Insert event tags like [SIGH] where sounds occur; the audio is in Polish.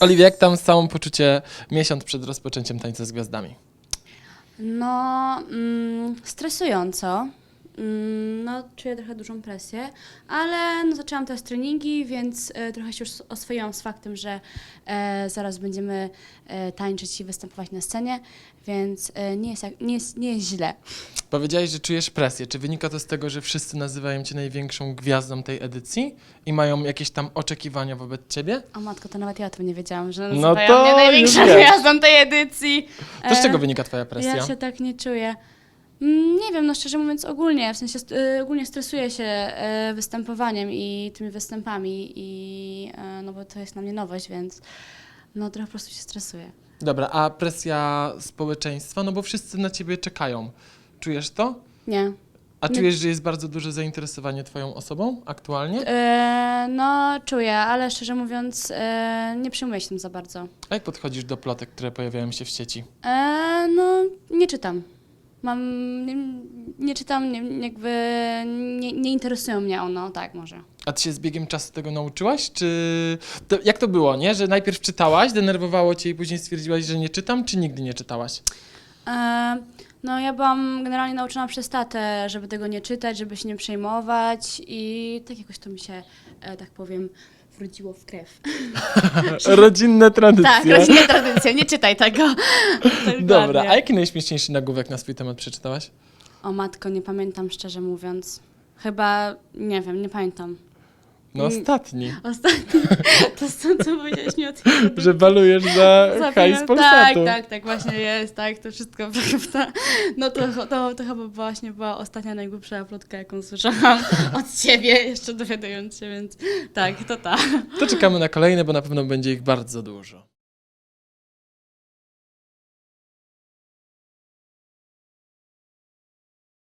Oliwia, jak tam samopoczucie miesiąc przed rozpoczęciem Tańca z Gwiazdami? No, mm, stresująco. Mm, no, czuję trochę dużą presję, ale no, zaczęłam teraz treningi, więc e, trochę się już oswoiłam z faktem, że e, zaraz będziemy e, tańczyć i występować na scenie, więc e, nie, jest jak, nie, jest, nie jest źle. Powiedziałeś, że czujesz presję. Czy wynika to z tego, że wszyscy nazywają cię największą gwiazdą tej edycji i mają jakieś tam oczekiwania wobec ciebie? O matko, to nawet ja o tym nie wiedziałam, że No nazywają to mnie już największą wiesz. gwiazdą tej edycji. To z E, czego wynika twoja presja? Ja się tak nie czuję. Mm, Nie wiem, no szczerze mówiąc ogólnie, w sensie y, ogólnie stresuję się e, występowaniem i tymi występami i e, no bo to jest na mnie nowość, więc no trochę po prostu się stresuję. Dobra, a presja społeczeństwa? No bo wszyscy na ciebie czekają. Czujesz to? Nie. A czujesz, że jest bardzo duże zainteresowanie twoją osobą aktualnie? E, no czuję, ale szczerze mówiąc e, nie przejmuję się tym za bardzo. A jak podchodzisz do plotek, które pojawiają się w sieci? E, no nie czytam. Mam, nie, nie czytam, nie, jakby nie, nie interesują mnie one, tak może. A ty się z biegiem czasu tego nauczyłaś? Czy to, jak to było, nie? Że najpierw czytałaś, denerwowało cię i później stwierdziłaś, że nie czytam, czy nigdy nie czytałaś? E, no ja byłam generalnie nauczona przez tatę, żeby tego nie czytać, żeby się nie przejmować i tak jakoś to mi się, e, tak powiem, wrodziło w krew. [LAUGHS] [LAUGHS] Rodzinne tradycje. Tak, rodzinna tradycja, nie czytaj tego. [LAUGHS] Dobra, Dokładnie. a jaki najśmieszniejszy nagłówek na swój temat przeczytałaś? O matko, nie pamiętam szczerze mówiąc. Chyba, nie wiem, nie pamiętam. No ostatni, Ostatnio, [LAUGHS] to co, co powiedziałeś mi o tym? że balujesz za hajs Polsatu. Tak, tak, tak właśnie jest, tak, to wszystko [LAUGHS] prawda. No to, to, to chyba właśnie była ostatnia najgłupsza plotka, jaką słyszałam [LAUGHS] od ciebie, jeszcze dowiadując się, więc tak, to tak. To czekamy na kolejne, bo na pewno będzie ich bardzo dużo.